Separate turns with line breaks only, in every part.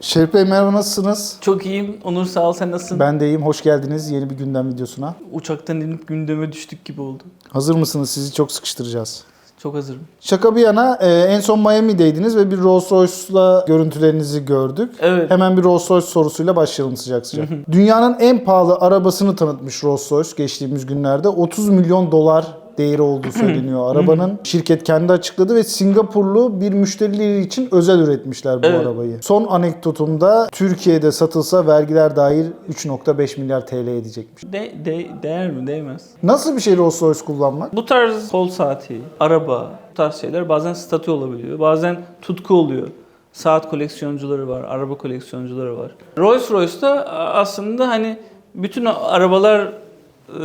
Şerif Bey merhaba nasılsınız?
Çok iyiyim. Onur sağ ol. Sen nasılsın?
Ben de iyiyim. Hoş geldiniz yeni bir gündem videosuna.
Uçaktan inip gündeme düştük gibi oldu.
Hazır mısınız? Sizi çok sıkıştıracağız.
Çok hazırım.
Şaka bir yana e, en son Miami'deydiniz ve bir Rolls Royce'la görüntülerinizi gördük.
Evet.
Hemen bir Rolls Royce sorusuyla başlayalım sıcak sıcak. Dünyanın en pahalı arabasını tanıtmış Rolls Royce geçtiğimiz günlerde. 30 milyon dolar değeri olduğu söyleniyor arabanın. Şirket kendi açıkladı ve Singapurlu bir müşterileri için özel üretmişler bu
Evet.
arabayı. Son anekdotumda Türkiye'de satılsa vergiler dahil 3.5 milyar TL edecekmiş.
De, de, değer mi? Değmez.
Nasıl bir şey Rolls Royce kullanmak?
Bu tarz kol saati, araba, bu tarz şeyler bazen statü olabiliyor. Bazen tutku oluyor. Saat koleksiyoncuları var, araba koleksiyoncuları var. Rolls Royce'da aslında hani bütün arabalar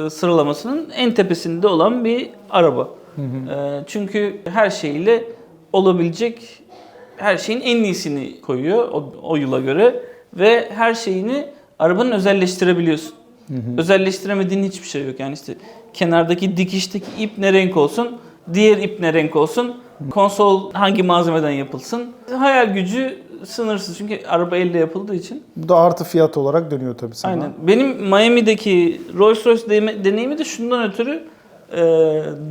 e, sıralamasının en tepesinde olan bir araba. E, Çünkü her şeyle olabilecek her şeyin en iyisini koyuyor o, o yıla göre ve her şeyini arabanın özelleştirebiliyorsun. Özelleştiremediğin hiçbir şey yok. Yani işte kenardaki dikişteki ip ne renk olsun, diğer ip ne renk olsun, konsol hangi malzemeden yapılsın. Hayal gücü sınırsız çünkü araba elle yapıldığı için.
Bu da artı fiyat olarak dönüyor tabii sana.
Aynen. Benim Miami'deki Rolls Royce deneyimi- de şundan ötürü e,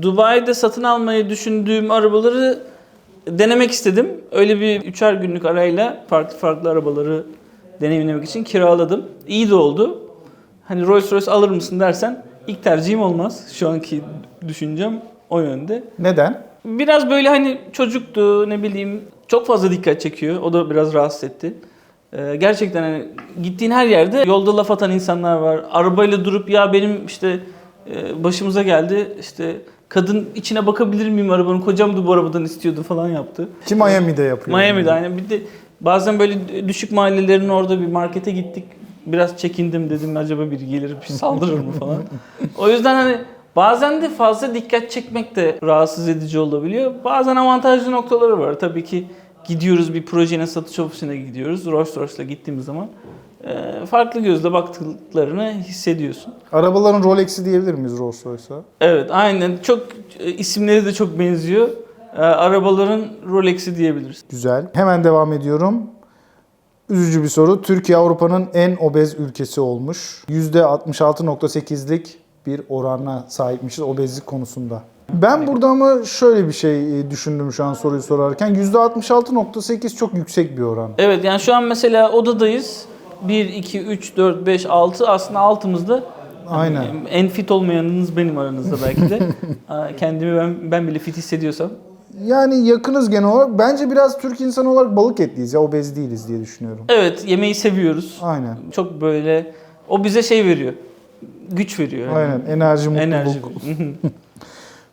Dubai'de satın almayı düşündüğüm arabaları denemek istedim. Öyle bir üçer günlük arayla farklı farklı arabaları deneyimlemek için kiraladım. İyi de oldu. Hani Rolls Royce alır mısın dersen ilk tercihim olmaz. Şu anki düşüncem o yönde.
Neden?
Biraz böyle hani çocuktu ne bileyim çok fazla dikkat çekiyor. O da biraz rahatsız etti. Ee, gerçekten hani gittiğin her yerde yolda laf atan insanlar var. Arabayla durup ya benim işte e, başımıza geldi işte kadın içine bakabilir miyim arabanın kocam da bu arabadan istiyordu falan yaptı.
Ki Miami'de yapıyor.
Miami'de aynen bir de bazen böyle düşük mahallelerin orada bir markete gittik. Biraz çekindim dedim acaba biri gelir bir saldırır mı falan. o yüzden hani bazen de fazla dikkat çekmek de rahatsız edici olabiliyor. Bazen avantajlı noktaları var. Tabii ki gidiyoruz bir projenin satış ofisine gidiyoruz. Rolls Royce'la gittiğimiz zaman e, farklı gözle baktıklarını hissediyorsun.
Arabaların Rolex'i diyebilir miyiz Rolls Royce'a?
Evet aynen çok e, isimleri de çok benziyor. E, arabaların Rolex'i diyebiliriz.
Güzel. Hemen devam ediyorum. Üzücü bir soru. Türkiye Avrupa'nın en obez ülkesi olmuş. %66.8'lik bir orana sahipmişiz obezlik konusunda. Ben burada ama şöyle bir şey e, düşündüm şu an soruyu sorarken. %66.8 çok yüksek bir oran.
Evet yani şu an mesela odadayız. 1, 2, 3, 4, 5, 6 aslında altımızda.
Aynen.
Hani En fit olmayanınız benim aranızda belki de. Kendimi ben, ben bile fit hissediyorsam.
Yani yakınız genel olarak. Bence biraz Türk insanı olarak balık etliyiz ya obez değiliz diye düşünüyorum.
Evet yemeği seviyoruz.
Aynen.
Çok böyle o bize şey veriyor. Güç veriyor. yani.
Aynen. Enerji, mutluluk.
Enerji.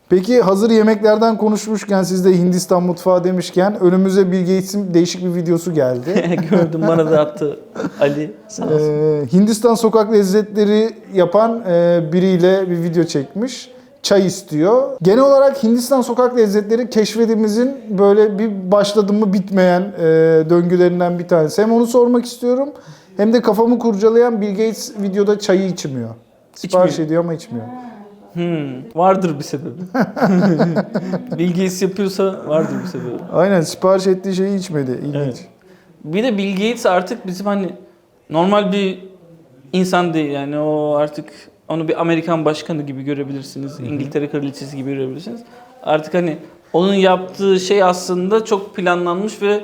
Peki hazır yemeklerden konuşmuşken siz de Hindistan mutfağı demişken önümüze Bill Gates'in değişik bir videosu geldi.
Gördüm bana da attı Ali. Sağ olsun.
Ee, Hindistan sokak lezzetleri yapan e, biriyle bir video çekmiş. Çay istiyor. Genel olarak Hindistan sokak lezzetleri keşfedimizin böyle bir başladı mı bitmeyen e, döngülerinden bir tanesi. Hem onu sormak istiyorum hem de kafamı kurcalayan Bill Gates videoda çayı içmiyor. Sipariş
İçmiyor.
ediyor ama içmiyor.
Hmm, vardır bir sebebi. Bill Gates yapıyorsa vardır bir sebebi.
Aynen sipariş ettiği şeyi içmedi. İlginç.
Evet. Bir de Bill Gates artık bizim hani normal bir insan değil yani o artık onu bir Amerikan başkanı gibi görebilirsiniz. İngiltere kraliçesi gibi görebilirsiniz. Artık hani onun yaptığı şey aslında çok planlanmış ve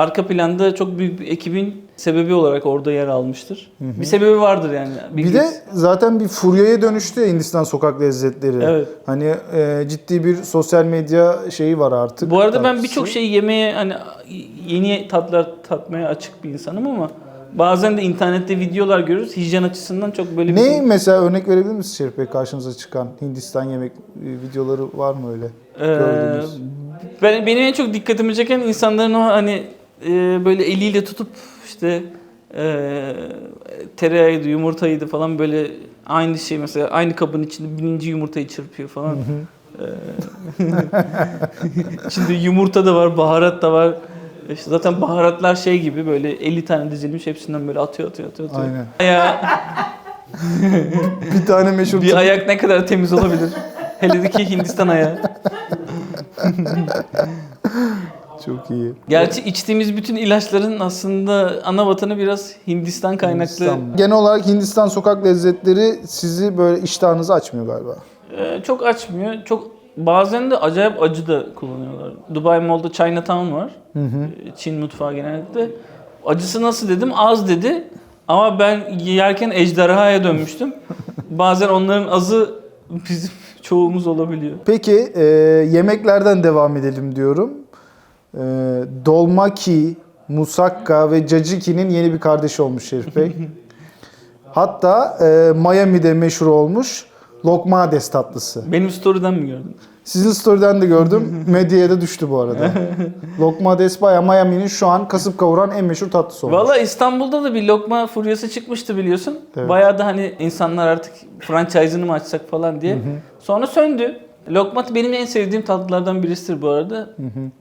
arka planda çok büyük bir ekibin sebebi olarak orada yer almıştır. Bir sebebi vardır yani. Bill
Bir de zaten bir furyaya dönüştü ya Hindistan sokak lezzetleri.
Evet.
Hani e, ciddi bir sosyal medya şeyi var artık.
Bu arada ben
takipçisi.
birçok şey yemeye hani yeni tatlar tatmaya açık bir insanım ama bazen de internette videolar görürüz. Hijyen açısından çok böyle bir
Ne mesela örnek verebilir misiniz Şerif Bey karşınıza çıkan Hindistan yemek e, videoları var mı öyle?
Ee, ben, benim en çok dikkatimi çeken insanların o hani e, böyle eliyle tutup işte e, tereyağıydı, yumurtaydı falan böyle aynı şey mesela aynı kabın içinde bininci yumurtayı çırpıyor falan. Ee, Şimdi yumurta da var, baharat da var. İşte zaten baharatlar şey gibi böyle 50 tane dizilmiş hepsinden böyle atıyor atıyor atıyor. atıyor.
Aynen.
Ayağı,
Bir tane meşhur
bir ayak ne kadar temiz olabilir? Hele ki Hindistan ayağı.
Çok iyi.
Gerçi içtiğimiz bütün ilaçların aslında ana vatanı biraz Hindistan kaynaklı.
Hindistan. Genel olarak Hindistan sokak lezzetleri sizi böyle iştahınızı açmıyor galiba.
Ee, çok açmıyor. Çok bazen de acayip acı da kullanıyorlar. Dubai Mall'da Chinatown var. Ee, Çin mutfağı genellikle. Acısı nasıl dedim? Az dedi. Ama ben yerken ejderhaya dönmüştüm. bazen onların azı bizim çoğumuz olabiliyor.
Peki e, yemeklerden devam edelim diyorum. E, dolmaki, musakka ve caciki'nin yeni bir kardeşi olmuş Şerif Bey. Hatta e, Miami'de meşhur olmuş lokmades tatlısı.
Benim story'den mi gördün?
Sizin story'den de gördüm. Medyaya da düştü bu arada. lokmades bayağı Miami'nin şu an kasıp kavuran en meşhur tatlısı olmuş.
Valla İstanbul'da da bir lokma furyası çıkmıştı biliyorsun.
Evet.
Bayağı da hani insanlar artık franchise'ını mı açsak falan diye. Sonra söndü. Lokma benim en sevdiğim tatlılardan birisidir bu arada.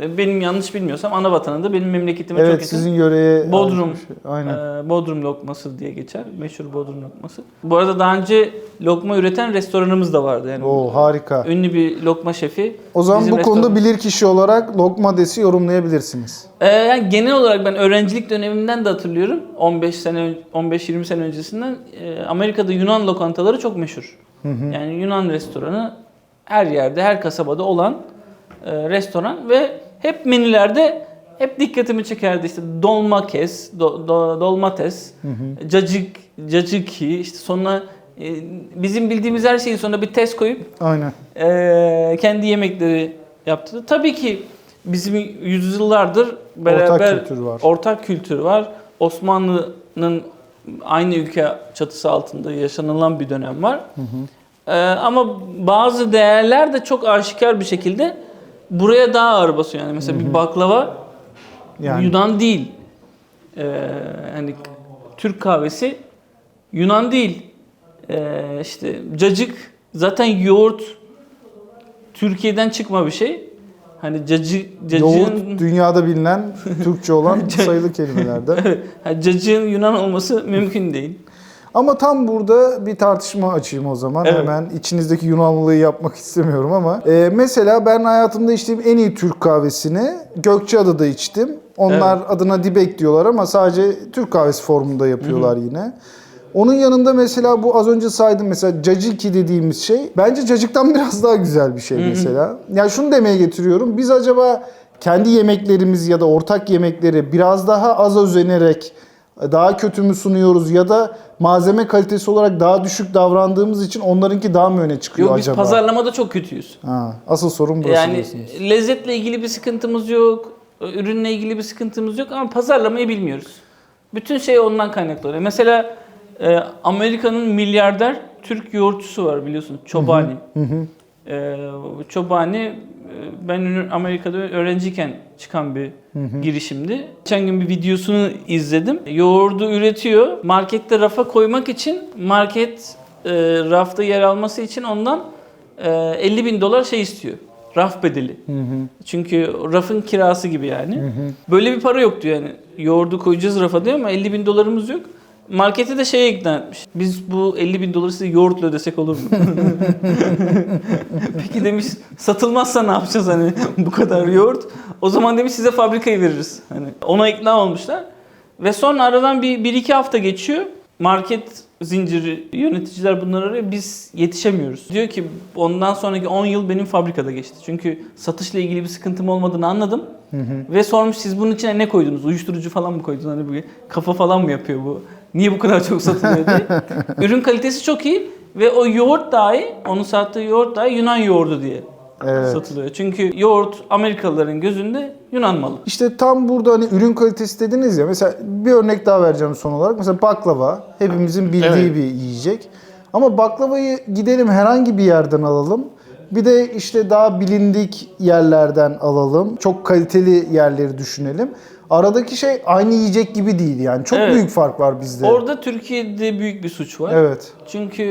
E, Benim yanlış bilmiyorsam ana vatanında benim memleketime çok
Evet
yakın.
sizin yöreye...
Bodrum.
Aynen.
Ee, Bodrum lokması diye geçer. Meşhur Bodrum lokması. Bu arada daha önce lokma üreten restoranımız da vardı. Yani
Oo harika.
ünlü bir lokma şefi.
O zaman
bizim
bu konuda bilir kişi olarak lokmadesi yorumlayabilirsiniz.
Ee, yani genel olarak ben öğrencilik dönemimden de hatırlıyorum. 15 sene 15-20 sene öncesinden e, Amerika'da Yunan lokantaları çok meşhur. Yani Yunan restoranı her yerde, her kasabada olan e, restoran ve hep menülerde hep dikkatimi çekerdi işte dolmakes, do, do, dolmates, cacık, cacıki işte sonra e, bizim bildiğimiz her şeyin sonuna bir test koyup
Aynen.
ee, kendi yemekleri yaptı. Tabii ki bizim yüzyıllardır beraber
kültür var.
ortak kültür var. Osmanlı'nın aynı ülke çatısı altında yaşanılan bir dönem var. Ee, ama bazı değerler de çok aşikar bir şekilde buraya daha ağır basıyor. Yani mesela bir baklava
Yani
Yunan değil. Ee, hani Türk kahvesi Yunan değil. Ee, işte cacık zaten yoğurt Türkiye'den çıkma bir şey. Hani cacı cacığın
yoğurt dünyada bilinen Türkçe olan sayılı kelimelerden.
Ha, cacığın Yunan olması mümkün değil.
Ama tam burada bir tartışma açayım o zaman.
Evet.
Hemen içinizdeki Yunanlılığı yapmak istemiyorum ama. Ee, mesela ben hayatımda içtiğim en iyi Türk kahvesini Gökçeada'da içtim. Onlar adına dibek diyorlar ama sadece Türk kahvesi formunda yapıyorlar yine. Onun yanında mesela bu az önce saydım mesela caciki dediğimiz şey bence cacıktan biraz daha güzel bir şey mesela. Ya şunu demeye getiriyorum. Biz acaba kendi yemeklerimiz ya da ortak yemekleri biraz daha az özenerek daha kötü mü sunuyoruz ya da malzeme kalitesi olarak daha düşük davrandığımız için onlarınki daha mı öne çıkıyor
Yok biz
acaba?
pazarlamada çok kötüyüz.
Ha, asıl sorun burası
Yani
diyorsunuz.
lezzetle ilgili bir sıkıntımız yok. Ürünle ilgili bir sıkıntımız yok ama pazarlamayı bilmiyoruz. Bütün şey ondan kaynaklanıyor. Mesela e, Amerika'nın milyarder Türk yoğurtçusu var biliyorsun. Çobani. E, Çobani e, ben ünü- Amerika'da öğrenciyken çıkan bir girişimdi. Geçen gün bir videosunu izledim. Yoğurdu üretiyor. Markette rafa koymak için market e, rafta yer alması için ondan e, 50 bin dolar şey istiyor. Raf bedeli. Çünkü rafın kirası gibi yani. Böyle bir para yok diyor yani. Yoğurdu koyacağız rafa diyor ama 50 bin dolarımız yok. Markete de şeye ikna etmiş. Biz bu 50 bin doları size yoğurtla ödesek olur mu? Peki demiş satılmazsa ne yapacağız hani bu kadar yoğurt? O zaman demiş size fabrikayı veririz. Hani ona ikna olmuşlar. Ve sonra aradan bir, bir iki hafta geçiyor. Market zinciri yöneticiler bunları arıyor. Biz yetişemiyoruz. Diyor ki ondan sonraki 10 yıl benim fabrikada geçti. Çünkü satışla ilgili bir sıkıntım olmadığını anladım. Ve sormuş siz bunun içine ne koydunuz? Uyuşturucu falan mı koydunuz? Hani bu kafa falan mı yapıyor bu? Niye bu kadar çok satılıyor diye. Ürün kalitesi çok iyi ve o yoğurt dahi, onun sattığı yoğurt dahi Yunan yoğurdu diye
Evet.
satılıyor. Çünkü yoğurt Amerikalıların gözünde Yunan malı.
İşte tam burada hani ürün kalitesi dediniz ya. Mesela bir örnek daha vereceğim son olarak. Mesela baklava hepimizin bildiği
Evet.
bir yiyecek. Ama baklavayı gidelim herhangi bir yerden alalım. Bir de işte daha bilindik yerlerden alalım. Çok kaliteli yerleri düşünelim. Aradaki şey aynı yiyecek gibi değil yani. Çok
Evet.
büyük fark var bizde.
Orada Türkiye'de büyük bir suç var.
Evet.
Çünkü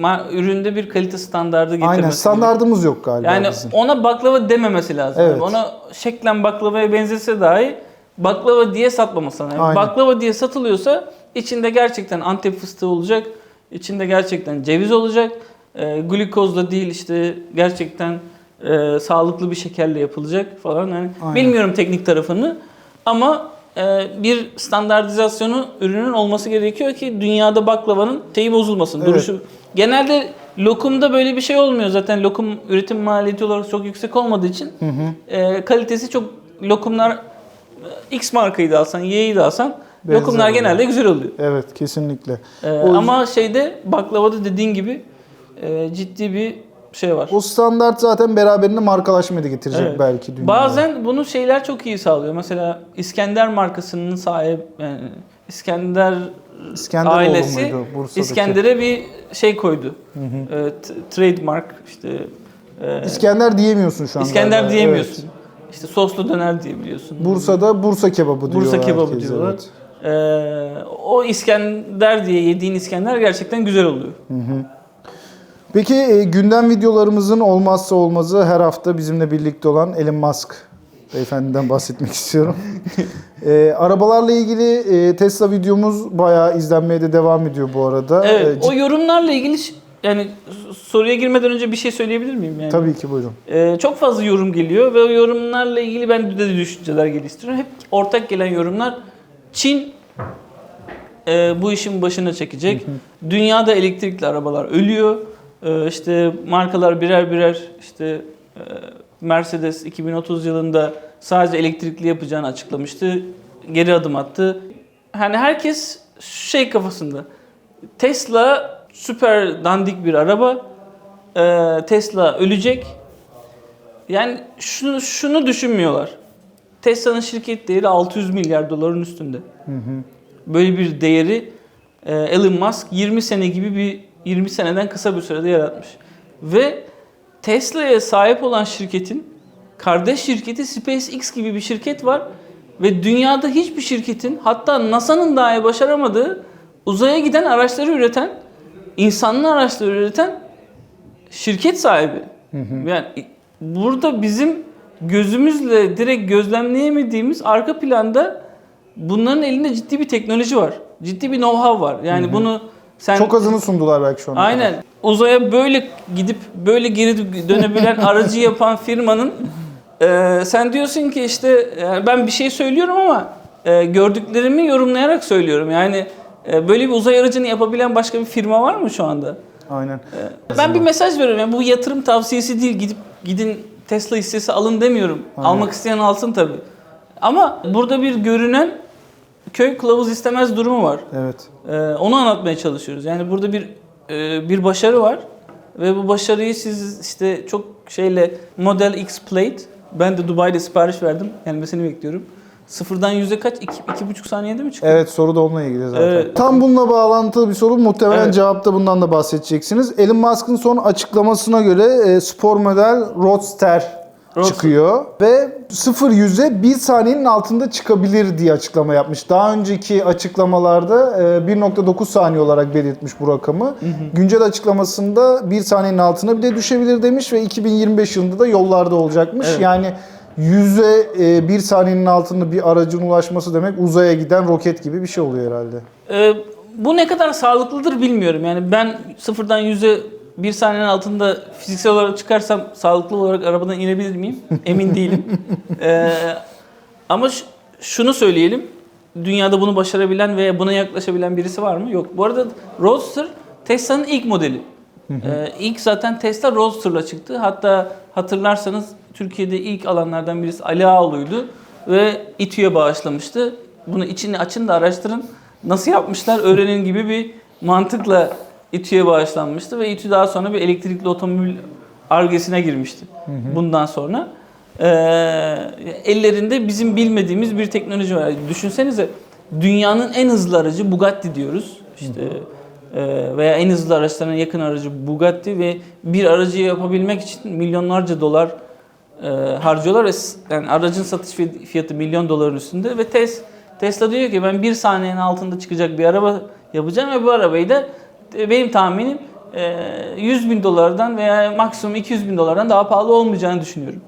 ma- üründe bir kalite standardı getirmesi.
Aynen. Standardımız yok galiba
Yani
bizim.
ona baklava dememesi lazım.
Evet.
Ona şeklen baklavaya benzese dahi baklava diye satmaması lazım. Yani
Aynen.
baklava diye satılıyorsa içinde gerçekten antep fıstığı olacak. içinde gerçekten ceviz olacak. E, glukozla değil işte gerçekten e, sağlıklı bir şekerle yapılacak falan. Yani
Aynen.
bilmiyorum teknik tarafını ama e, bir standartizasyonu ürünün olması gerekiyor ki dünyada baklavanın şeyi bozulmasın,
Evet.
duruşu. Genelde lokumda böyle bir şey olmuyor zaten lokum üretim maliyeti olarak çok yüksek olmadığı için e, kalitesi çok lokumlar e, X markayı da alsan, Y'yi de alsan
Benzer
lokumlar
oluyor.
genelde güzel oluyor.
Evet kesinlikle.
Ee,
O-
ama şeyde baklavada dediğin gibi e, ciddi bir şey var.
O standart zaten beraberinde markalaşmayı da getirecek
Evet.
belki dünyada.
Bazen bunu şeyler çok iyi sağlıyor. Mesela İskender markasının sahibi yani İskender
İskenderoğlu
ailesi? İskender'e bir şey koydu. E, t- trademark işte e,
İskender diyemiyorsun şu an.
İskender
galiba.
diyemiyorsun.
Evet.
İşte soslu döner diyebiliyorsun.
Bursa'da Bursa kebabı diyorlar.
Bursa kebabı
herkes,
diyorlar.
evet.
Ee, o İskender diye yediğin İskender gerçekten güzel oluyor.
Peki e, gündem videolarımızın olmazsa olmazı her hafta bizimle birlikte olan Elon Musk beyefendiden bahsetmek istiyorum. E, arabalarla ilgili e, Tesla videomuz bayağı izlenmeye de devam ediyor bu arada.
Evet,
E,
o yorumlarla ilgili ş- yani soruya girmeden önce bir şey söyleyebilir miyim yani?
Tabii ki buyurun.
Ee, çok fazla yorum geliyor ve o yorumlarla ilgili ben de düşünceler geliştiriyorum. Hep ortak gelen yorumlar Çin e, bu işin başına çekecek. Dünyada elektrikli arabalar ölüyor. E, işte markalar birer birer işte e, Mercedes 2030 yılında sadece elektrikli yapacağını açıklamıştı. Geri adım attı. Hani herkes şey kafasında. Tesla süper dandik bir araba. E, Tesla ölecek. Yani şunu şunu düşünmüyorlar. Tesla'nın şirket değeri 600 milyar doların üstünde. Böyle bir değeri e, Elon Musk 20 sene gibi bir 20 seneden kısa bir sürede yaratmış. Ve Tesla'ya sahip olan şirketin kardeş şirketi SpaceX gibi bir şirket var ve dünyada hiçbir şirketin hatta NASA'nın dahi başaramadığı uzaya giden araçları üreten, insanlı araçları üreten şirket sahibi. Yani burada bizim gözümüzle direkt gözlemleyemediğimiz arka planda bunların elinde ciddi bir teknoloji var. Ciddi bir know-how var. Yani bunu sen
Çok azını sundular belki şu an.
Aynen. Uzaya böyle gidip böyle geri dönebilen aracı yapan firmanın e, sen diyorsun ki işte e, ben bir şey söylüyorum ama e, gördüklerimi yorumlayarak söylüyorum. Yani e, böyle bir uzay aracını yapabilen başka bir firma var mı şu anda?
Aynen.
Ben bir mesaj veriyorum. Yani bu yatırım tavsiyesi değil. Gidip gidin Tesla hissesi alın demiyorum. Almak isteyen alsın tabii. Ama burada bir görünen köy kılavuz istemez durumu var.
Evet.
Ee, onu anlatmaya çalışıyoruz. Yani burada bir e, bir başarı var ve bu başarıyı siz işte çok şeyle Model X Plate ben de Dubai'de sipariş verdim. Gelmesini bekliyorum. Sıfırdan yüze kaç? İki, iki buçuk saniyede mi çıktı?
Evet soru da onunla ilgili zaten.
Evet.
Tam bununla bağlantılı bir soru. Muhtemelen
Evet.
cevapta bundan da bahsedeceksiniz. Elon Musk'ın son açıklamasına göre e, spor model Roadster Çıkıyor ve 0 yüze 1 saniyenin altında çıkabilir diye açıklama yapmış. Daha önceki açıklamalarda e, 1.9 saniye olarak belirtmiş bu rakamı. Güncel açıklamasında 1 saniyenin altına bile düşebilir demiş ve 2025 yılında da yollarda olacakmış.
Evet.
Yani yüze e, 1 saniyenin altında bir aracın ulaşması demek uzaya giden roket gibi bir şey oluyor herhalde.
Ee, bu ne kadar sağlıklıdır bilmiyorum. Yani ben sıfırdan yüze bir saniyenin altında fiziksel olarak çıkarsam sağlıklı olarak arabadan inebilir miyim? Emin değilim. Ee, ama şunu söyleyelim. Dünyada bunu başarabilen veya buna yaklaşabilen birisi var mı? Yok. Bu arada Roadster Tesla'nın ilk modeli. Ee, ilk zaten Tesla Roadster'la çıktı. Hatta hatırlarsanız Türkiye'de ilk alanlardan birisi Ali Ağaoğlu'ydu ve İTÜ'ye bağışlamıştı. Bunu içini açın da araştırın. Nasıl yapmışlar öğrenin gibi bir mantıkla İTÜ'ye bağışlanmıştı ve İTÜ daha sonra bir elektrikli otomobil argesine girmişti. Bundan sonra Ee, ellerinde bizim bilmediğimiz bir teknoloji var. Düşünsenize dünyanın en hızlı aracı Bugatti diyoruz. İşte e, veya en hızlı araçların yakın aracı Bugatti ve bir aracı yapabilmek için milyonlarca dolar e, harcıyorlar ve yani aracın satış fi- fiyatı milyon doların üstünde ve tes, Tesla diyor ki ben bir saniyenin altında çıkacak bir araba yapacağım ve bu arabayı da e, benim tahminim e, 100 bin dolardan veya maksimum 200 bin dolardan daha pahalı olmayacağını düşünüyorum.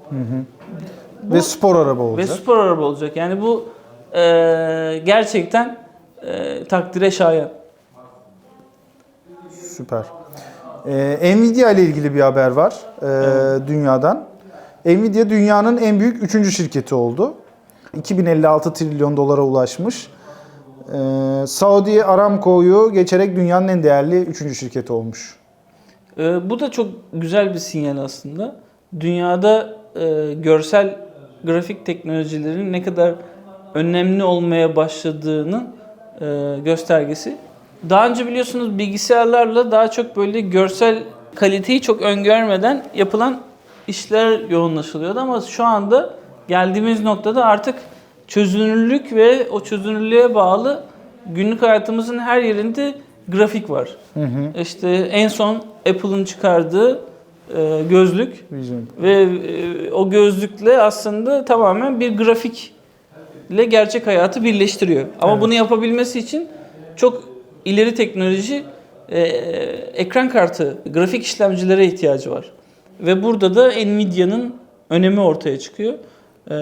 Bu-
Ve spor araba
Ve
olacak.
spor araba olacak. Yani bu e, gerçekten e, takdire şayan.
Süper. Ee, Nvidia ile ilgili bir haber var e, dünyadan. Nvidia dünyanın en büyük üçüncü şirketi oldu. 2056 trilyon dolara ulaşmış. Ee, Saudi Aramco'yu geçerek dünyanın en değerli üçüncü şirketi olmuş.
Ee, bu da çok güzel bir sinyal aslında. Dünyada e, görsel grafik teknolojilerin ne kadar önemli olmaya başladığının e, göstergesi. Daha önce biliyorsunuz bilgisayarlarla daha çok böyle görsel kaliteyi çok öngörmeden yapılan işler yoğunlaşılıyordu ama şu anda geldiğimiz noktada artık çözünürlük ve o çözünürlüğe bağlı günlük hayatımızın her yerinde grafik var. İşte en son Apple'ın çıkardığı e, gözlük
Vision.
ve e, o gözlükle aslında tamamen bir grafikle gerçek hayatı birleştiriyor. Ama
Evet.
bunu yapabilmesi için çok ileri teknoloji e, ekran kartı, grafik işlemcilere ihtiyacı var. Ve burada da Nvidia'nın önemi ortaya çıkıyor. E,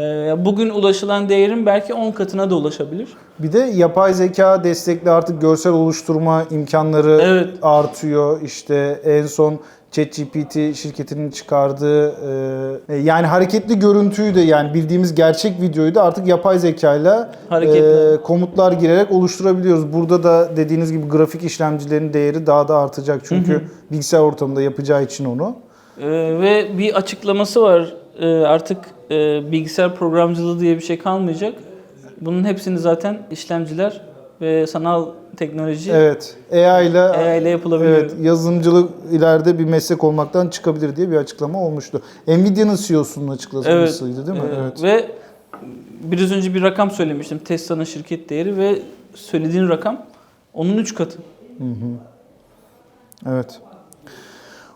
bugün ulaşılan değerin belki 10 katına da ulaşabilir.
Bir de yapay zeka destekli artık görsel oluşturma imkanları
Evet.
artıyor. İşte en son ChatGPT şirketinin çıkardığı e, yani hareketli görüntüyü de yani bildiğimiz gerçek videoyu da artık yapay zekayla
Hareketli.
e, komutlar girerek oluşturabiliyoruz. Burada da dediğiniz gibi grafik işlemcilerin değeri daha da artacak. Çünkü bilgisayar ortamında yapacağı için onu.
Ee, ve bir açıklaması var. Ee, artık e, bilgisayar programcılığı diye bir şey kalmayacak. Bunun hepsini zaten işlemciler ve sanal teknoloji
Evet. AI ile
AI ile yapılabiliyor.
Evet, yazılımcılık ileride bir meslek olmaktan çıkabilir diye bir açıklama olmuştu. Nvidia'nın CEO'sunun açıklamasıydı değil mi?
Ee,
Evet.
Ve biraz önce bir rakam söylemiştim. Tesla'nın şirket değeri ve söylediğin rakam onun 3 katı.
Evet.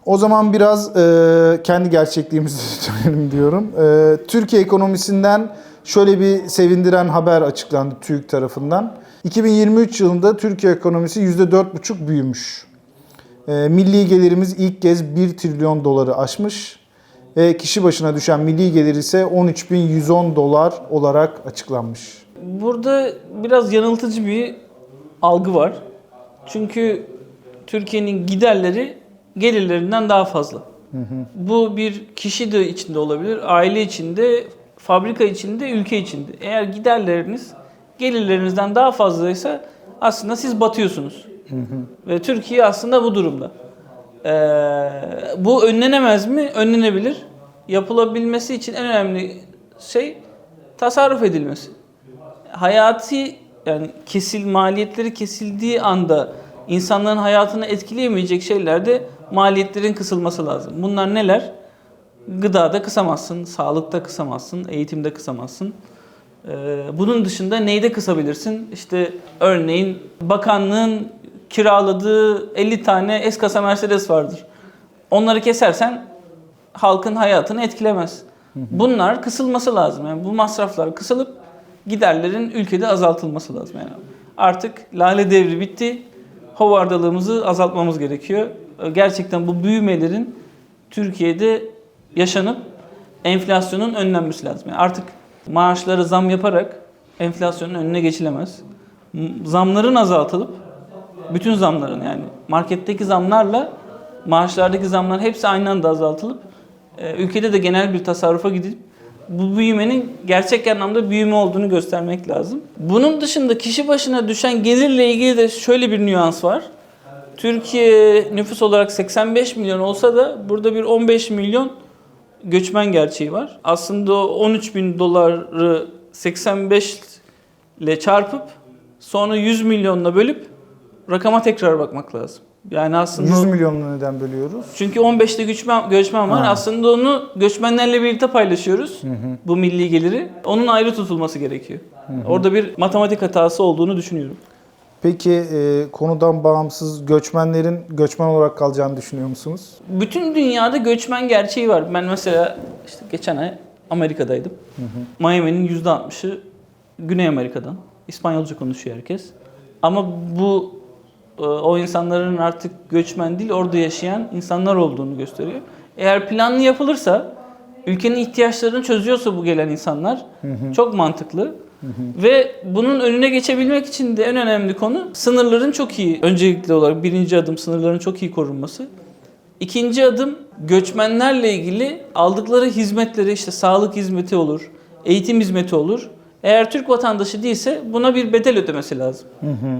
O zaman biraz e, kendi gerçekliğimizi söyleyelim diyorum. E, Türkiye ekonomisinden şöyle bir sevindiren haber açıklandı TÜİK tarafından. 2023 yılında Türkiye ekonomisi %4,5 büyümüş. E, milli gelirimiz ilk kez 1 trilyon doları aşmış. Ve kişi başına düşen milli gelir ise 13.110 dolar olarak açıklanmış.
Burada biraz yanıltıcı bir algı var. Çünkü Türkiye'nin giderleri gelirlerinden daha fazla. Bu bir kişi de içinde olabilir, aile içinde, fabrika içinde, ülke içinde. Eğer giderleriniz gelirlerinizden daha fazlaysa aslında siz batıyorsunuz. Ve Türkiye aslında bu durumda. Ee, bu önlenemez mi? Önlenebilir. Yapılabilmesi için en önemli şey tasarruf edilmesi hayati yani kesil maliyetleri kesildiği anda insanların hayatını etkileyemeyecek şeylerde maliyetlerin kısılması lazım. Bunlar neler? Gıdada kısamazsın, sağlıkta kısamazsın, eğitimde kısamazsın. Ee, bunun dışında neyde kısabilirsin? İşte örneğin bakanlığın kiraladığı 50 tane S-kasa Mercedes vardır. Onları kesersen halkın hayatını etkilemez. Bunlar kısılması lazım. Yani bu masraflar kısılıp giderlerin ülkede azaltılması lazım. Yani artık lale devri bitti. Hovardalığımızı azaltmamız gerekiyor. Gerçekten bu büyümelerin Türkiye'de yaşanıp enflasyonun önlenmesi lazım. Yani artık maaşlara zam yaparak enflasyonun önüne geçilemez. Zamların azaltılıp bütün zamların yani marketteki zamlarla maaşlardaki zamlar hepsi aynı anda azaltılıp e, ülkede de genel bir tasarrufa gidip bu büyümenin gerçek anlamda büyüme olduğunu göstermek lazım. Bunun dışında kişi başına düşen gelirle ilgili de şöyle bir nüans var. Türkiye nüfus olarak 85 milyon olsa da burada bir 15 milyon göçmen gerçeği var. Aslında o 13 bin doları 85 ile çarpıp sonra 100 milyonla bölüp rakama tekrar bakmak lazım. Yani aslında
100
o-
milyonunu neden bölüyoruz?
çünkü 15'te göçmen, göçmen var.
Ha.
Aslında onu göçmenlerle birlikte paylaşıyoruz. Bu milli geliri. Onun ayrı tutulması gerekiyor. Orada bir matematik hatası olduğunu düşünüyorum.
Peki e, konudan bağımsız göçmenlerin göçmen olarak kalacağını düşünüyor musunuz?
Bütün dünyada göçmen gerçeği var. Ben mesela işte geçen ay Amerika'daydım. Miami'nin %60'ı Güney Amerika'dan. İspanyolca konuşuyor herkes. Ama bu e, o insanların artık göçmen değil orada yaşayan insanlar olduğunu gösteriyor. Eğer planlı yapılırsa ülkenin ihtiyaçlarını çözüyorsa bu gelen insanlar çok mantıklı. Ve bunun önüne geçebilmek için de en önemli konu sınırların çok iyi öncelikli olarak birinci adım sınırların çok iyi korunması. İkinci adım göçmenlerle ilgili aldıkları hizmetleri işte sağlık hizmeti olur, eğitim hizmeti olur. Eğer Türk vatandaşı değilse buna bir bedel ödemesi lazım.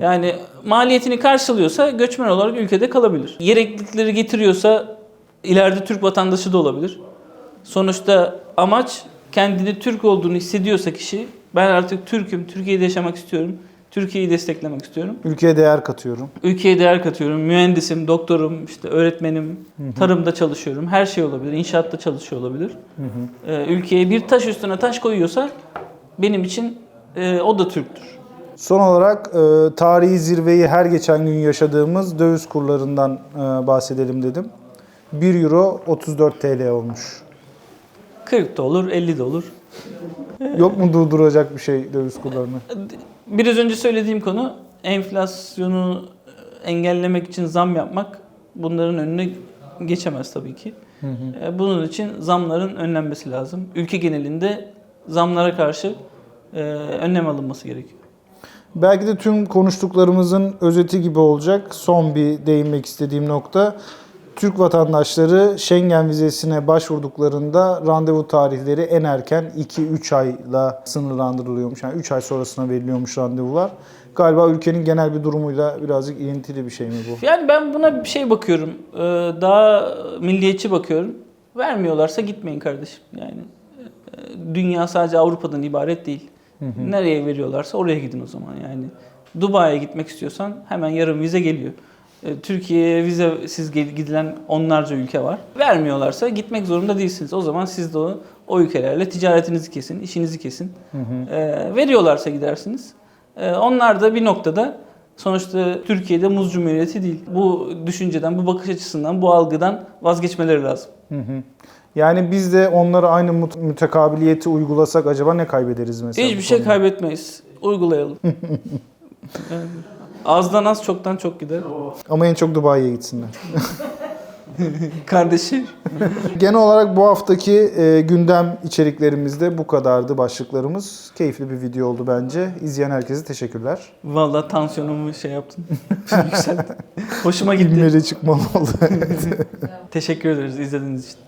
Yani maliyetini karşılıyorsa göçmen olarak ülkede kalabilir. Gereklilikleri getiriyorsa ileride Türk vatandaşı da olabilir. Sonuçta amaç kendini Türk olduğunu hissediyorsa kişi ben artık Türk'üm, Türkiye'de yaşamak istiyorum, Türkiye'yi desteklemek istiyorum.
Ülkeye değer katıyorum.
Ülkeye değer katıyorum. Mühendisim, doktorum, işte öğretmenim, tarımda çalışıyorum. Her şey olabilir. İnşaatta çalışıyor olabilir. Ee, ülkeye bir taş üstüne taş koyuyorsa benim için e, o da Türktür.
Son olarak e, tarihi zirveyi her geçen gün yaşadığımız döviz kurlarından e, bahsedelim dedim. 1 euro 34 TL olmuş.
40 da olur, 50 de olur.
Yok mu durduracak bir şey döviz kurlarını?
Biraz önce söylediğim konu enflasyonu engellemek için zam yapmak bunların önüne geçemez tabii ki. E, Bunun için zamların önlenmesi lazım. Ülke genelinde zamlara karşı e, önlem alınması gerekiyor.
Belki de tüm konuştuklarımızın özeti gibi olacak. Son bir değinmek istediğim nokta. Türk vatandaşları Schengen vizesine başvurduklarında randevu tarihleri en erken 2-3 ayla sınırlandırılıyormuş. Yani 3 ay sonrasına veriliyormuş randevular. Galiba ülkenin genel bir durumuyla birazcık ilintili bir şey mi bu?
Yani ben buna bir şey bakıyorum. Ee, Daha milliyetçi bakıyorum. Vermiyorlarsa gitmeyin kardeşim. Yani e, dünya sadece Avrupa'dan ibaret değil. Nereye veriyorlarsa oraya gidin o zaman yani. Dubai'ye gitmek istiyorsan hemen yarın vize geliyor. E, Türkiye'ye vizesiz gidilen onlarca ülke var. Vermiyorlarsa gitmek zorunda değilsiniz. O zaman siz de o, o ülkelerle ticaretinizi kesin, işinizi kesin. E, veriyorlarsa gidersiniz. E, onlar da bir noktada sonuçta Türkiye'de muz cumhuriyeti değil. Bu düşünceden, bu bakış açısından, bu algıdan vazgeçmeleri lazım.
Hı hı. Yani biz de onlara aynı mütekabiliyeti uygulasak acaba ne kaybederiz mesela?
Hiçbir şey kaybetmeyiz. Uygulayalım. Yani azdan az, çoktan çok gider.
Ama en çok Dubai'ye gitsinler.
Kardeşi.
Genel olarak bu haftaki e, gündem içeriklerimizde bu kadardı başlıklarımız. Keyifli bir video oldu bence. İzleyen herkese teşekkürler.
Vallahi tansiyonumu şey yaptın. Yükseltti. Hoşuma gitti.
İlmeli çıkmalı oldu.
Teşekkür ederiz izlediğiniz için.